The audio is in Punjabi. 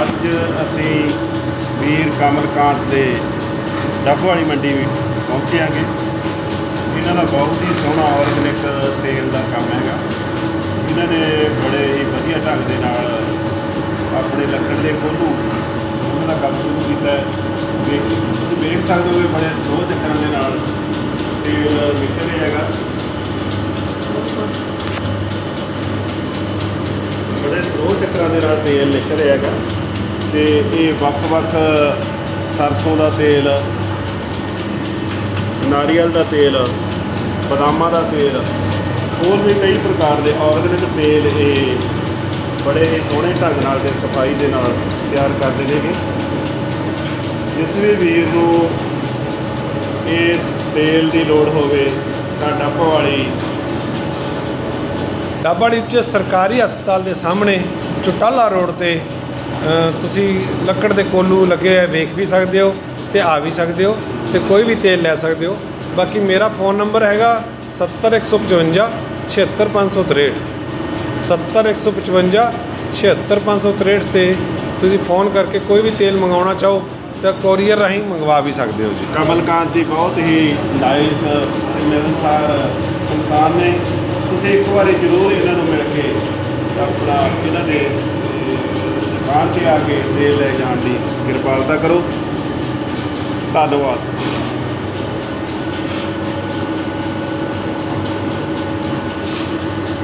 ਅੱਜ ਅਸੀਂ ਪੀਰ ਕਮਲਕਾਂਤ ਦੇ ਡੱਬ ਵਾਲੀ ਮੰਡੀ ਵਿੱਚ ਪਹੁੰਚਿਆਂਗੇ ਇਹਨਾਂ ਦਾ ਬਹੁਤ ਹੀ ਸੋਹਣਾ ਆਰਗੈਨਿਕ ਤੇਲ ਦਾ ਕੰਮ ਹੈਗਾ। ਇਹਨਾਂ ਨੇ ਬੜੇ ਹੀ ਵਧੀਆ ਢੰਗ ਦੇ ਨਾਲ ਆਪਣੇ ਲੱਕੜ ਦੇ ਕੋਲੂ ਉਹਨਾਂ ਦਾ ਕੰਮ ਸ਼ੁਰੂ ਕੀਤਾ ਹੈ। ਵੇਖ ਤੁਸੀਂ ਵੇਖ ਸਕਦੇ ਹੋ ਕਿ ਬੜੇ ਸਲੋ ਚੱਕਰਾਂ ਦੇ ਨਾਲ ਤੇਲ ਨਿਕਲ ਰਿਹਾ ਹੈਗਾ ਬੜੇ ਸਲੋ ਦੇ ਨਾਲ ਤੇਲ ਨਿਕਲ ਰਿਹਾ ਹੈਗਾ ਤੇ ਇਹ ਵੱਖ-ਵੱਖ ਸਰਸੋਂ ਦਾ ਤੇਲ, ਨਾਰੀਅਲ ਦਾ ਤੇਲ, ਬਦਾਮਾਂ ਦਾ ਤੇਲ, ਹੋਰ ਵੀ ਕਈ ਪ੍ਰਕਾਰ ਦੇ ਆਰਗੈਨਿਕ ਤੇਲ ਇਹ ਬੜੇ ਹੀ ਸੋਹਣੇ ਢੰਗ ਨਾਲ ਤੇ ਸਫ਼ਾਈ ਦੇ ਨਾਲ ਤਿਆਰ ਕਰਦੇ ਨੇਗੇ ਜਿਸ ਵੀ ਵੀਰ ਨੂੰ ਇਸ ਤੇਲ ਦੀ ਲੋੜ ਹੋਵੇ ਤਾਂ ਡੱਬ ਵਾਲੀ ਡੱਬ ਵਾਲੀ 'ਚ ਸਰਕਾਰੀ ਹਸਪਤਾਲ ਦੇ ਸਾਹਮਣੇ ਚੁਟਾਲਾ ਰੋਡ ਤੇ ਤੁਸੀਂ ਲੱਕੜ ਦੇ ਕੋਲੂ ਲੱਗੇ ਹੋਏ ਵੇਖ ਵੀ ਸਕਦੇ ਹੋ ਤੇ ਆ ਵੀ ਸਕਦੇ ਹੋ ਤੇ ਕੋਈ ਵੀ ਤੇਲ ਲੈ ਸਕਦੇ ਹੋ। ਬਾਕੀ ਮੇਰਾ ਫੋਨ ਨੰਬਰ ਹੈਗਾ 70155 76563 70155 76563 ਤੇ ਤੁਸੀਂ ਫੋਨ ਕਰਕੇ ਕੋਈ ਵੀ ਤੇਲ ਮੰਗਾਉਣਾ ਚਾਹੋ ਤਾਂ ਕੋਰੀਅਰ ਰਾਹੀਂ ਮੰਗਵਾ ਵੀ ਸਕਦੇ ਹੋ ਜੀ। ਕਮਲਕਾਂਤ ਜੀ ਬਹੁਤ ਹੀ ਨਾਈਸ ਮਿਲਨਸਾਰ ਇਨਸਾਨ ਨੇ। ਤੁਸੀਂ ਇੱਕ ਵਾਰੀ ਜ਼ਰੂਰ ਇਹਨਾਂ ਨੂੰ ਮਿਲ ਕੇ ਆਪਣਾ ਇਹਨਾਂ ਦੇ ਦੁਕਾਨ ਤੇ ਆ ਕੇ ਤੇਲ ਲੈ ਜਾਣ ਦੀ ਕਿਰਪਾਲਤਾ ਕਰੋ। ਧੰਨਵਾਦ।